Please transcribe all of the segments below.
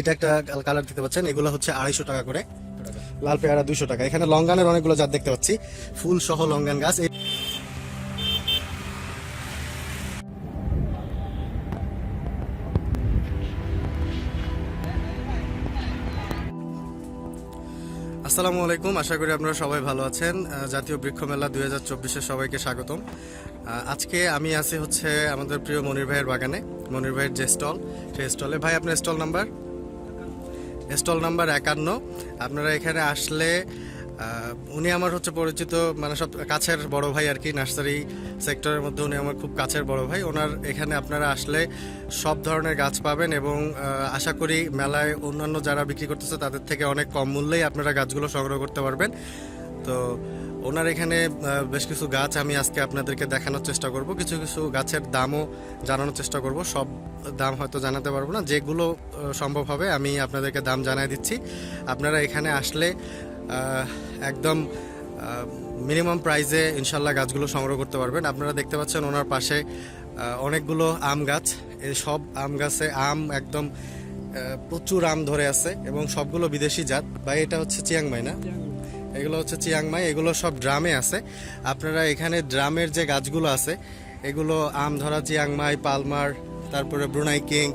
এটা একটা কালার দেখতে পাচ্ছেন। এগুলো হচ্ছে আড়াইশো টাকা করে। লাল পেয়ারা দুশো টাকা। এখানে লঙ্গানের অনেকগুলো জাত দেখতে পাচ্ছি। ফুল সহ লঙ্গান গাছ। আসসালামু আলাইকুম। আশা করি আপনারা সবাই ভালো আছেন। জাতীয় বৃক্ষ মেলা দুই হাজার চব্বিশে সবাইকে স্বাগতম। আজকে আমি আছি হচ্ছে আমাদের প্রিয় মনির ভাইয়ের বাগানে। মনির ভাইয়ের যে স্টল, সেই স্টলে। ভাই, আপনার স্টল নাম্বার? স্টল নাম্বার একান্ন। আপনারা এখানে আসলে উনি আমার হচ্ছে পরিচিত মানে সব কাছের বড় ভাই আর কি, নার্সারি সেক্টরের মধ্যে উনি আমার খুব কাছের বড় ভাই। ওনার এখানে আপনারা আসলে সব ধরনের গাছ পাবেন এবং আশা করি মেলায় অন্যান্য যারা বিক্রি করতেছে তাদের থেকে অনেক কম মূল্যেই আপনারা গাছগুলো সংগ্রহ করতে পারবেন। তো ওনার এখানে বেশ কিছু গাছ আমি আজকে আপনাদেরকে দেখানোর চেষ্টা করব। কিছু কিছু গাছের দামও জানানোর চেষ্টা করব। সব দাম হয়তো জানাতে পারব না। যেগুলো সম্ভব হবে আমি আপনাদেরকে দাম জানাই দিচ্ছি। আপনারা এখানে আসলে একদম মিনিমাম প্রাইসে ইনশাল্লাহ গাছগুলো সংগ্রহ করতে পারবেন। আপনারা দেখতে পাচ্ছেন ওনার পাশে অনেকগুলো আম গাছ। এই সব আম গাছে আম একদম প্রচুর আম ধরে আছে এবং সবগুলো বিদেশি জাত। বা এটা হচ্ছে চিয়াংমাই না? এগুলো হচ্ছে চিয়াংমাই এগুলো সব ড্রামে আছে। আপনারা এখানে ড্রামের যে গাছগুলো আছে, এগুলো আম ধরা চিয়াংমাই পালমার, তারপরে ব্রুনাই কিং,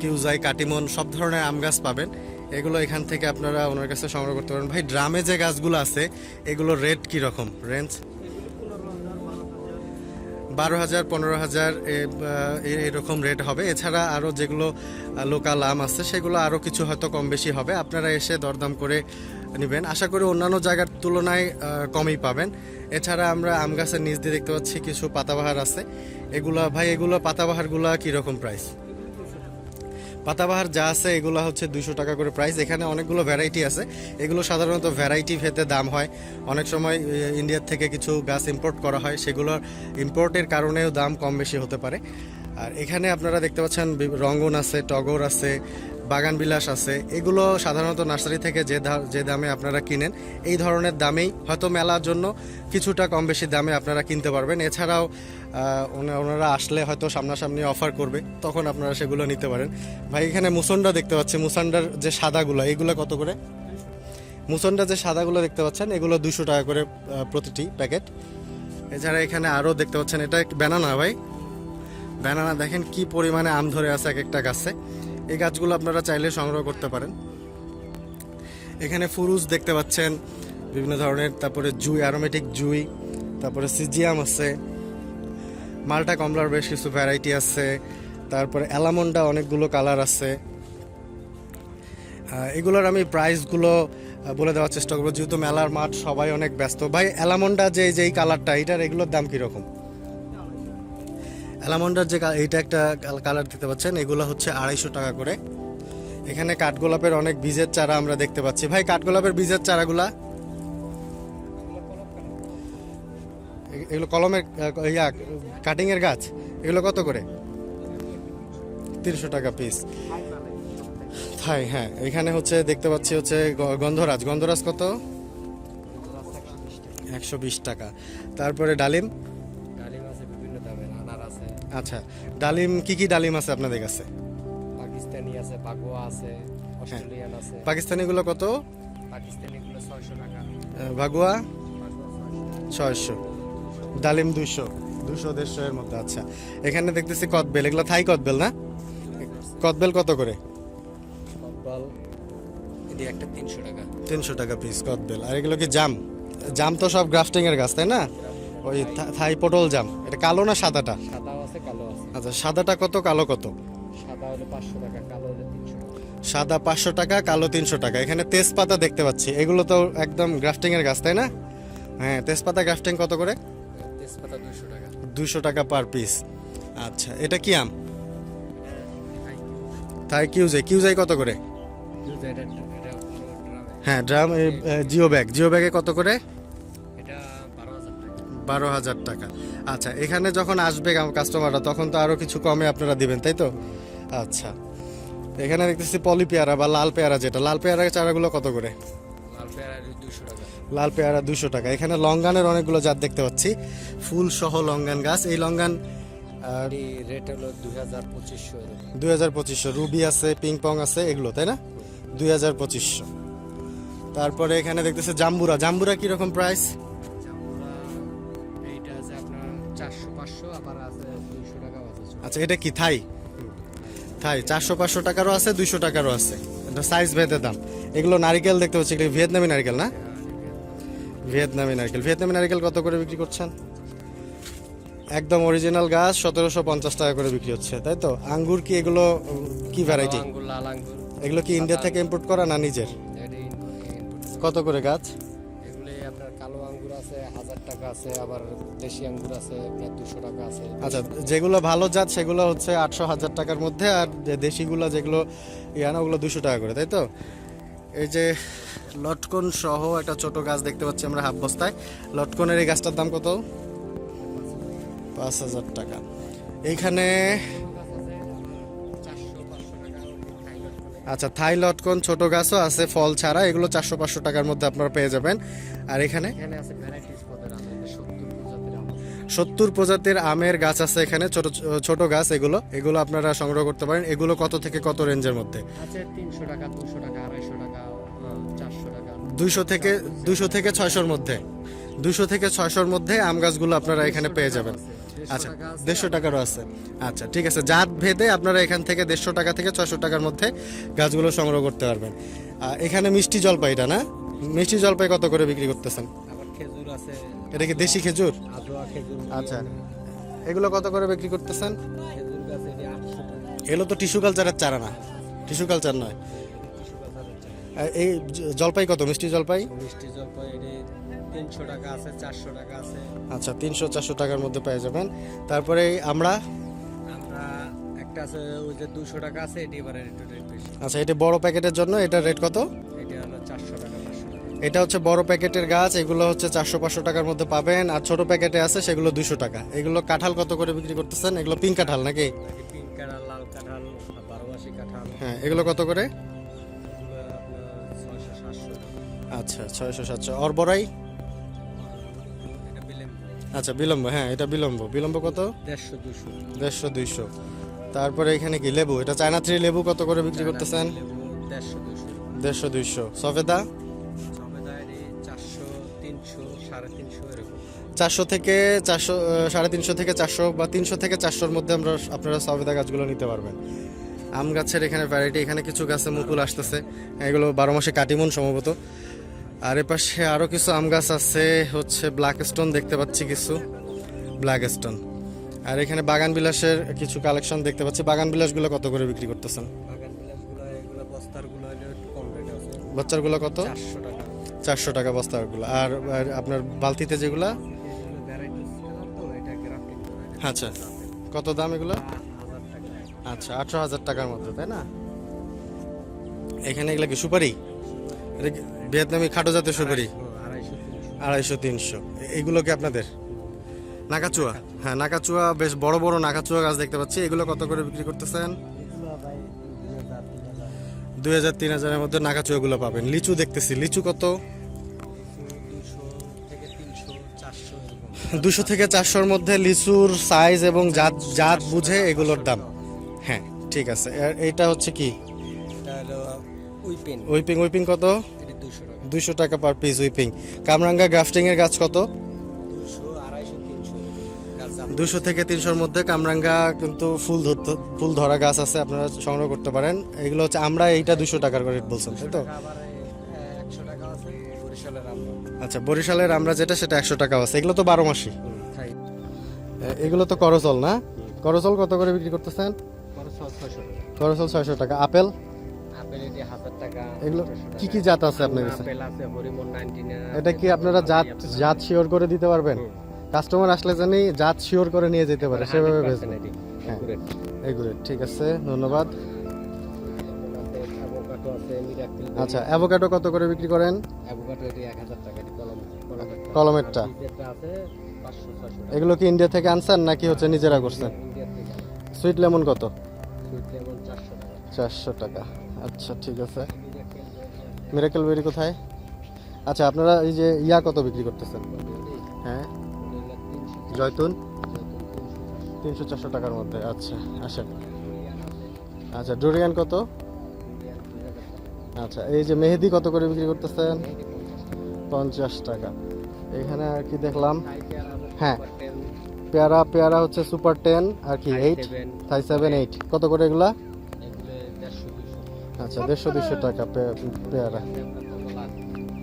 কিউজাই, কাটিমন, সব ধরনের আম গাছ পাবেন। এগুলো এখান থেকে আপনারা ওনার কাছে সংগ্রহ করতে পারেন ভাই, ড্রামে যে গাছগুলো আছে, এগুলো রেট কি রকম? রেঞ্জ বারো হাজার, পনেরো হাজার এরকম রেট হবে। এছাড়া আরও যেগুলো লোকাল আম আছে, সেগুলো আরও কিছু হয়তো কম বেশি হবে। আপনারা এসে দরদাম করে নেবেন। আশা করি অন্যান্য জায়গার তুলনায় কমই পাবেন। এছাড়া আমরা আম গাছের নিচ দিয়ে দেখতে পাচ্ছি কিছু পাতাবাহার আছে। এগুলো, ভাই, এগুলো পাতাবাহারগুলো কীরকম প্রাইস পাতাবাহার যা আছে, এগুলো হচ্ছে দুশো টাকা করে প্রাইস এখানে অনেকগুলো ভ্যারাইটি আছে। এগুলো সাধারণত ভ্যারাইটি ভেদে দাম হয়। অনেক সময় ইন্ডিয়ার থেকে কিছু গাছ ইম্পোর্ট করা হয়। সেগুলোর ইম্পোর্টের কারণেও দাম কম বেশি হতে পারে। আর এখানে আপনারা দেখতে পাচ্ছেন রঙ্গন আছে, টগর আছে বাগান বিলাস আছে, এগুলো সাধারণত নার্সারি থেকে যে যে দামে আপনারা কিনেন, এই ধরনের দামেই হয়তো মেলার জন্য কিছুটা কম বেশি দামে আপনারা কিনতে পারবেন। এছাড়াও ওনারা আসলে হয়তো সামনাসামনি অফার করবে, তখন আপনারা সেগুলো নিতে পারেন। ভাই, এখানে মুসন্ডা দেখতে পাচ্ছি, মুসান্ডার যে সাদাগুলো, এগুলো কত করে? মুসন্ডা যে সাদাগুলো দেখতে পাচ্ছেন, এগুলো দুশো টাকা করে প্রতিটি প্যাকেট। এছাড়া এখানে আরও দেখতে পাচ্ছেন, এটা ব্যানানা ভাই। ব্যানানা দেখেন কি পরিমাণে আম ধরে আছে এক একটা গাছে। এই গাছগুলো আপনারা চাইলে সংগ্রহ করতে পারেন। এখানে ফুরুজ দেখতে পাচ্ছেন, বিভিন্ন ধরনের, তারপরে জুই অ্যারোমেটিক জুই, তারপরে সিজিয়াম আছে, মালটা কমলার বেশ কিছু ভ্যারাইটি আছে, তারপরে অ্যালামন্ডা অনেকগুলো কালার আছে। এগুলোর আমি প্রাইসগুলো বলে দেওয়ার চেষ্টা করব, যেহেতু মেলার মাঠ সবাই অনেক ব্যস্ত। ভাই, অ্যালামন্ডা যে, যেই কালারটা এটার এগুলোর দাম কীরকম? অ্যালামন্ডার যে এইটা একটা কালার দেখতে পাচ্ছেন, এগুলো হচ্ছে আড়াইশো টাকা করে। এখানে কাঠগোলাপের অনেক বীজের চারা আমরা দেখতে পাচ্ছি। ভাই, কাঠগোলাপের বীজের চারাগুলা? এগুলো কলমের ইয়া কাটিং এর গাছ, এগুলো কত করে? তিনশো টাকা পিস থাই হ্যাঁ এখানে হচ্ছে দেখতে পাচ্ছি হচ্ছে গন্ধরাজ। গন্ধরাজ কত? একশো বিশ টাকা। তারপরে ডালিম? আচ্ছা ডালিম কি কি ডালিম আছে আপনাদের কাছে? পাকিস্তানি আছে পাকুয়া আছে অস্ট্রেলিয়ান আছে। পাকিস্তানিগুলো কত? পাকিস্তানিগুলো ছয়শো টাকা। ভাগুয়া? ছয়শো। ডালিম দুইশো। দুশো দেড়শো এর মধ্যে আচ্ছা। এখানে দেখতেছি কদবেল। এগুলো থাই কদবেল না? কদবেল কত করে? কব্বাল এটি একটা তিনশো টাকা। তিনশো টাকা পিস কদবেল। আর এগুলো কি জাম? জাম তো সব গ্রাফটিং এর গাছ তাই না? ওই থাই পটল জাম। এটা কালো না সাদাটা? আছে কালো আছে। আচ্ছা সাদাটা কত কালো কত? সাদা হলে পাঁচশো টাকা কালো হলে তিনশো টাকা। সাদা পাঁচশো টাকা কালো তিনশো টাকা। এখানে তেজপাতা দেখতে পাচ্ছি। এগুলো তো একদম গ্রাফটিং এর গাছ তাই না? হ্যাঁ তেজপাতা গ্রাফটিং কত করে? তেজপাতা দুশো টাকা। দুশো টাকা পার পিস আচ্ছা এটা কি আম? তাই কিউজাই কিউজাই কত করে? হ্যাঁ ড্রাম জিও ব্যাগ জিও ব্যাগে কত করে? বারো হাজার টাকা। আচ্ছা এখানে যখন আসবে কাস্টমাররা তখন তো আরও কিছু কমে আপনারা দিবেন তাই তো? আচ্ছা এখানে দেখতেছি পলি পেয়ারা বা লাল পেয়ারা যেটা। লাল পেয়ারা চারাগুলো কত করে? লাল পেয়ারা দুশো টাকা। লাল পেয়ারা দুশো টাকা। এখানে লঙ্গানের অনেকগুলো জাত দেখতে পাচ্ছি। ফুল সহ লঙ্গান গাছ। এই লঙ্গান রেট হলো দুই হাজার পঁচিশশো রুবি আছে পিং পং আছে এগুলো তাই না? দুই হাজার পঁচিশশো। তারপরে এখানে দেখতেছে জাম্বুরা। জাম্বুরা কীরকম প্রাইস পাঁচশো আবার আছে দুইশো টাকাও আছে আচ্ছা এটা কি থাই? থাই চারশো পাঁচশো টাকারও আছে দুইশো টাকারও আছে। এটা সাইজ ভেদে দাম। এগুলো নারিকেল দেখতে পাচ্ছি এগুলো ভিয়েতনামি নারিকেল না? ভিয়েতনামি নারকেল। ভিয়েতনামি নারকেল কত করে বিক্রি করছেন? একদম অরিজিনাল গাছ সতেরোশো পঞ্চাশ টাকা করে বিক্রি হচ্ছে তাই তো? আঙ্গুর কি এগুলো কি ভ্যারাইটি এগুলো কি ইন্ডিয়া থেকে ইম্পোর্ট করা না নিজের? কত করে গাছ? কালো আঙ্গুর আছে, হাজার টাকা আছে, আবার দেশি আঙ্গুর আছে আপনার দুশো টাকা আছে। আচ্ছা যেগুলো ভালো জাত, সেগুলো হচ্ছে আটশো হাজার টাকার মধ্যে, আর দেশিগুলো যেগুলো ইয়ানা ওগুলো দুশো টাকা করে, তাই তো? এই যে লটকন সহ একটা ছোট গাছ দেখতে পাচ্ছি আমরা হাফ বস্তায় লটকনের এই গাছটার দাম কত? পাঁচ হাজার টাকা। এইখানে আচ্ছা থাই লটকন ছোট গাছও আছে ফল ছাড়া। এগুলো চারশো পাঁচশো টাকার মধ্যে আপনারা পেয়ে যাবেন। আর এখানে? সত্তর প্রজাতির আমের গাছ আছে এখানে ছোট ছোট গাছ এগুলো। এগুলো আপনারা সংগ্রহ করতে পারেন। এগুলো কত থেকে কত রেঞ্জের মধ্যে? তিনশো টাকা দুশো টাকা আড়াইশো টাকা চারশো টাকা। দুইশো থেকে দুইশো থেকে ছয়শোর মধ্যে। দুশো থেকে ছয়শোর মধ্যে আম গাছগুলো আপনারা এখানে পেয়ে যাবেন। আচ্ছা দেড়শো টাকারও আছে। আচ্ছা ঠিক আছে জাত ভেদে আপনারা এখান থেকে দেড়শো টাকা থেকে ছয়শো টাকার মধ্যে গাছগুলো সংগ্রহ করতে পারবেন। এখানে মিষ্টি জলপাইটা না? মিষ্টি জলপাই কত করে বিক্রি করতেছেন? এটা কি দেশি খেজুর? আচ্ছা এগুলো কত করে বিক্রি করতেছেন? এগুলো তো টিস্যু কালচারের চারা না। টিস্যু কালচার নয়। এই জলপাই কত? মিষ্টি জলপাই? মিষ্টি জলপাই তিনশো টাকা আছে চারশো টাকা আছে। আচ্ছা তিনশো চারশো টাকার মধ্যে পেয়ে যাবেন। তারপরে আমরা? আমরা একটা আছে ওই যে দুশো টাকা আছে এটি এবারে একটু রেট বেশি। আচ্ছা এটা বড় প্যাকেটের জন্য এটার রেট কত? এটি হলো চারশো টাকা এটা হচ্ছে বড় প্যাকেটের গাছ এগুলো হচ্ছে চারশো পাঁচশো টাকার মধ্যে পাবেন। আর ছোট প্যাকেটে আছে সেগুলো দুশো টাকা। এগুলো কাঁঠাল কত করে বিক্রি করতেছেন? এগুলো পিঙ্ক কাঁঠাল নাকি? পিঙ্ক কাঁঠাল লাল কাঁঠাল বারো কাঁঠাল। হ্যাঁ এগুলো কত করে? আচ্ছা ছয়শো সাতশো। অরবরাই? এটা বিলেম আচ্ছা বিলম্ব হ্যাঁ এটা বিলম্ব। বিলম্ব কত? দেড়শো দুশো দেড়শো দুইশো। তারপরে এখানে কি লেবু? এটা চায়না থ্রি লেবু কত করে বিক্রি করতেছেন? দেড়শো দুইশো। সফেদা? চারশো থেকে চারশো সাড়ে তিনশো থেকে চারশো বা তিনশো থেকে চারশোর মধ্যে আমরা আপনারা সবেদা গাছগুলো নিতে পারবেন। আম গাছের এখানে ভ্যারাইটি এখানে কিছু গাছে মুকুল আসতেছে। এগুলো বারো মাসে কাটিমন সম্ভবত। আর এপাশে আরও কিছু আম গাছ আছে হচ্ছে ব্ল্যাক স্টোন দেখতে পাচ্ছি কিছু ব্ল্যাক স্টোন আর এখানে বাগান বিলাসের কিছু কালেকশন দেখতে পাচ্ছি। বাগান বিলাসগুলো কত করে বিক্রি করতেছেন? বস্তারগুলো বাচ্চারগুলো কত? চারশো টাকা। বস্তারগুলো। আর আপনার বালতিতে যেগুলা? আচ্ছা। কত দাম এগুলো? আচ্ছা আঠারো হাজার টাকার মধ্যে তাই না? এখানে এগুলো কি সুপারি? ভিয়েতনামি খাটো জাতীয় সুপারি? আড়াইশো তিনশো। এগুলো কি আপনাদের? নাকাচুয়া। হ্যাঁ নাকাচুয়া বেশ বড় বড় নাকাচুয়া গাছ দেখতে পাচ্ছি। এগুলো কত করে বিক্রি করতেছেন? দুই হাজার তিন হাজারের মধ্যে নাকাচুয়াগুলো পাবেন। লিচু দেখতেছি। লিচু কত? দুশো থেকে চারশোর মধ্যে লিচুর সাইজ এবং জাত জাত বুঝে এগুলোর দাম। হ্যাঁ ঠিক আছে। এইটা হচ্ছে কি? উইপিং উইপিং কত? দুইশো টাকা। পার পিস উইপিং কামরাঙ্গা গ্রাফটিং এর গাছ কত? দুশো থেকে তিনশোর মধ্যে কামরাঙ্গা কিন্তু ফুল ধরতে ফুল ধরা গাছ আছে আপনারা সংগ্রহ করতে পারেন। এগুলো হচ্ছে আমরা এইটা দুশো টাকার রেট বলছেন তাই তো? আচ্ছা বরিশালের আমরা যেটা সেটা একশো টাকা আছে। এগুলো তো বারো মাসি এগুলো তো করচল না? করচল কত করে বিক্রি করতেছেন? করচল ছয়শো টাকা। আপেল? এগুলো 800 কি কি জাত আছে আপনার কাছে? এটা কি আপনারা জাত জাত শিওর করে দিতে পারবেন? কাস্টমার আসলে জানি জাত শিওর করে নিয়ে যেতে পারে সেভাবে বেচবেন হ্যাঁ। এগুলো ঠিক আছে ধন্যবাদ। আচ্ছা অ্যাভোকাডো কত করে বিক্রি করেন? কলমেরটা এগুলো কি ইন্ডিয়া থেকে আনছেন নাকি হচ্ছে নিজেরা করছেন? সুইট লেমন কত? চারশো টাকা। আচ্ছা ঠিক আছে। মিরাকেল বেরি কোথায়? আচ্ছা আপনারা এই যে ইয়া কত বিক্রি করতেছেন? হ্যাঁ? জয়তুন? তিনশো চারশো টাকার মধ্যে আচ্ছা আসেন। আচ্ছা ডুরিয়ান কত? আচ্ছা এই যে মেহেদি কত করে বিক্রি করতেছেন? পঞ্চাশ টাকা। এখানে আর কি দেখলাম? হ্যাঁ। পেয়ারা পেয়ারা হচ্ছে সুপার টেন আর কি এইট থাই সেভেন এইট কত করে এগুলা? আচ্ছা দেড়শো দুশো টাকা পেয়ারা।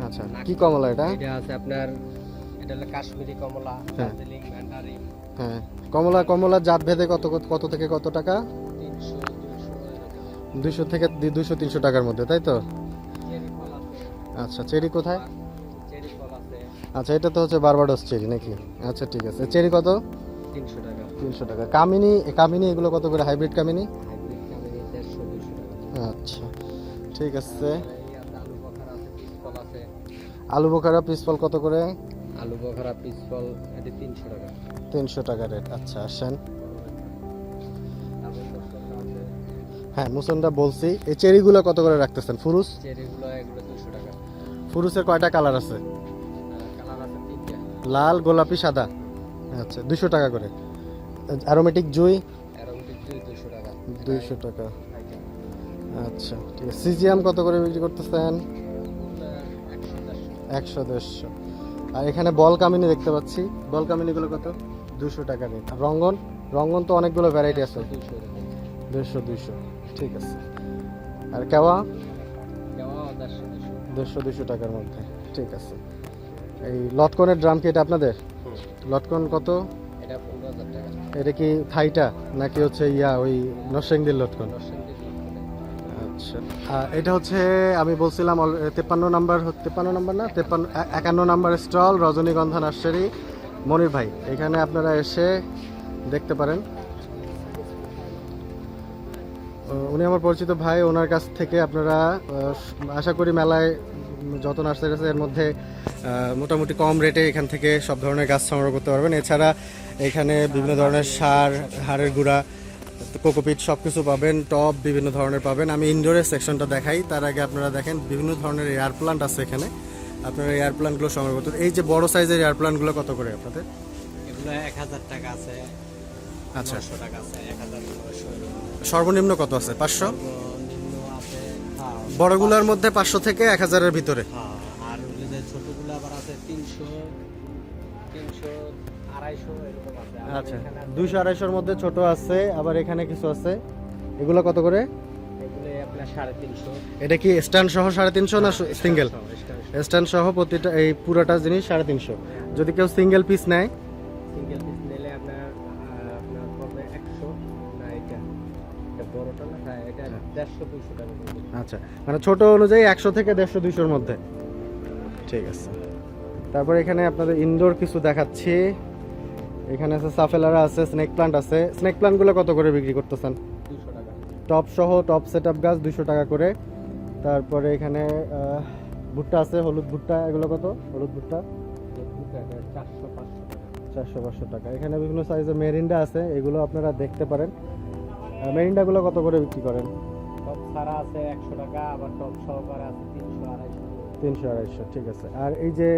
আচ্ছা কি কমলা এটা? এটা আছে আপনার এটা হলো কাশ্মীরি কমলা হ্যাঁ। দার্জিলিং ম্যান্ডারিন হ্যাঁ কমলা কমলা জাত ভেদে কত কত- থেকে কত টাকা? দুশো থেকে দুইশো তিনশো টাকার মধ্যে তাই তো? চেরি ফল আছে। আচ্ছা চেরি কোথায়? চেরি ফল আছে। আচ্ছা এটা তো হচ্ছে বারবাডোস চেরি নাকি? আচ্ছা ঠিক আছে। চেরি কত? তিনশো টাকা। তিনশো টাকা। কামিনী কামিনী এগুলো কত করে? হাইব্রিড কামিনি? ঠিক আছে। আলু বখারা আছে পিস ফল আছে। আলু বোখারা পিস ফল কত করে? আলু বখারা পিস ফল তিনশো টাকা। তিনশো টাকা রেট আচ্ছা আসেন। হ্যাঁ মুসনটা বলছি এই চেরিগুলো কত করে রাখতেছেন ফুরুস? চেরিগুলো এগুলো দুশো টাকা। ফুরুসের কয়টা কালার আছে? কালার আছে তিনটা। লাল গোলাপি সাদা। আচ্ছা দুশো টাকা করে। অ্যারোমেটিক জুই? অ্যারোমেটিক জুই দুশো টাকা। দুইশো টাকা। আচ্ছা ঠিক আছে। সিজিএম কত করে বিক্রি করতেছেন? একশো দেড়শো। আর এখানে বল কামিনী দেখতে পাচ্ছি। বল কামিনীগুলো কত? দুশো টাকা রেট। রঙ্গন? রঙ্গন তো অনেকগুলো ভ্যারাইটি আছে। দুশো দেড়শো দুইশো। ঠিক আছে। আর কেওয়া? দেড়শো দুশো টাকার মধ্যে। ঠিক আছে। এই লটকনের ড্রাম কি এটা আপনাদের? লটকন কত? এটা কি থাইটা? নাকি হচ্ছে ইয়া ওই নরসিংদীর লটকন? আচ্ছা এটা হচ্ছে, আমি বলছিলাম তেপ্পান্ন নাম্বার তেপ্পান্ন নাম্বার না? তেপ্পান্ন একান্ন number stall, Rajanigandha nursery. Monir ভাই, এখানে আপনারা এসে দেখতে পারেন। উনি আমার পরিচিত ভাই, ওনার কাছ থেকে আপনারা আশা করি মেলায় যত নার্সারি আছে, এর মধ্যে মোটামুটি কম রেটে এখান থেকে সব ধরনের গাছ সংগ্রহ করতে পারবেন। এছাড়া এখানে বিভিন্ন ধরনের সার, হাড়ের গুঁড়া কোকোপিট সব কিছু পাবেন টপ বিভিন্ন ধরনের পাবেন। আমি ইনডোরের সেকশনটা দেখাই তার আগে আপনারা দেখেন বিভিন্ন ধরনের এয়ার প্লান্ট আছে এখানে। আপনারা এয়ার প্লান্টগুলো সংগ্রহ করতে এই যে বড় সাইজের এয়ার প্লান্টগুলো কত করে আপনাদের? এগুলো এক হাজার টাকা আছে আচ্ছা। টাকা আছে এক হাজার সর্বনিম্ন কত আছে? পাঁচশো? হ্যাঁ বড়গুলোর মধ্যে পাঁচশো থেকে এক হাজারের ভিতরে। হ্যাঁ আর ছোটগুলো আবার আছে তিনশো তিনশো আড়াইশো এরকম আচ্ছা দুইশো আড়াইশোর মধ্যে ছোট আছে আবার এখানে কিছু আছে। এগুলো কত করে? এটা কি স্ট্যান্ড সহ সাড়ে তিনশো না সিঙ্গেল? স্ট্যান্ড সহ। প্রতিটা এই পুরোটা জিনিস সাড়ে তিনশো। যদি কেউ সিঙ্গেল পিস নেয়? হ্যাঁ পড়বে। আচ্ছা মানে ছোট অনুযায়ী একশো থেকে দেড়শো দুইশোর মধ্যে। ঠিক আছে। তারপর এখানে আপনাদের ইনডোর কিছু দেখাচ্ছি। এখানে আছে সাফেলারা আছে স্নেক প্লান্ট আছে। স্নেক প্লান্টগুলো কত করে বিক্রি করতেছেন? টপ সহ টপ সেট আপ গাছ দুশো টাকা করে। তারপরে এখানে ভুট্টা আছে হলুদ ভুট্টা এগুলো কত? হলুদ ভুট্টা? চারশো পাঁচশো টাকা। এখানে বিভিন্ন সাইজের মেরিন্ডা আছে এগুলো আপনারা দেখতে পারেন। মেরিন্ডাগুলো কত করে বিক্রি করেন? টপ ছাড়া আছে একশো টাকা আবার টপ সহকারে আছে তিনশো আড়াইশো। তিনশো আড়াইশো ঠিক আছে। আর এই যে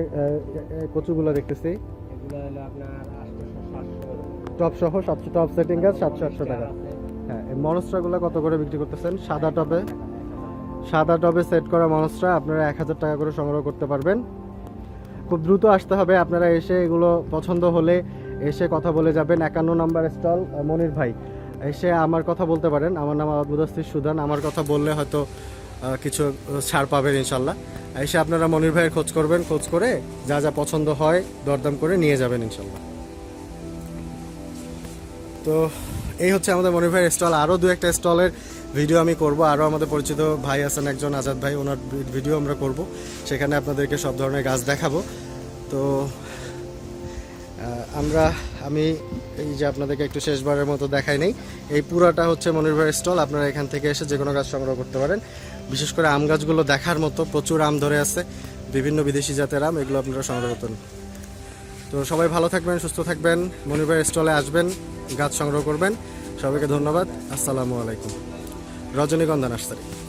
কচুগুলো দেখতেছি। এগুলো হলো আপনার টপ সহ সাতশো টপ সেটিং গাছ সাতশো আটশো টাকা। হ্যাঁ এই মনস্ট্রাগুলো কত করে বিক্রি করতেছেন? সাদা টবে। সাদা টবে সেট করা মনস্ট্রা আপনারা এক হাজার টাকা করে সংগ্রহ করতে পারবেন। খুব দ্রুত আসতে হবে। আপনারা এসে এগুলো পছন্দ হলে এসে কথা বলে যাবেন। একান্ন নাম্বার স্টল মনির ভাই। এসে আমার কথা বলতে পারেন। আমার নাম আবুদাস্তির সুদান। আমার কথা বললে হয়তো কিছু ছাড় পাবেন ইনশাল্লাহ। এসে আপনারা মনির ভাইয়ের খোঁজ করবেন। খোঁজ করে যা যা পছন্দ হয় দরদাম করে নিয়ে যাবেন ইনশাল্লাহ। তো এই হচ্ছে আমাদের মনির ভাইয়ের স্টল আরও দু একটা স্টলের ভিডিও আমি করব। আরও আমাদের পরিচিত ভাই আছেন একজন, আজাদ ভাই, ওনার ভিডিও আমরা করব। সেখানে আপনাদেরকে সব ধরনের গাছ দেখাবো। তো আমরা, আমি এই যে আপনাদেরকে একটু শেষবারের মতো দেখাই নেই। এই পুরাটা হচ্ছে মনির ভাইয়ের স্টল আপনারা এখান থেকে এসে যে কোনো গাছ সংগ্রহ করতে পারেন। বিশেষ করে আম গাছগুলো দেখার মতো প্রচুর আম ধরে আছে। বিভিন্ন বিদেশি জাতের আম, এগুলো আপনারা সংগ্রহ করতেন তো সবাই ভালো থাকবেন, সুস্থ থাকবেন। মনিবার স্টলে আসবেন, গাছ সংগ্রহ করবেন। সবাইকে ধন্যবাদ। আসসালামু আলাইকুম। রজনীগন্ধা নার্সারি।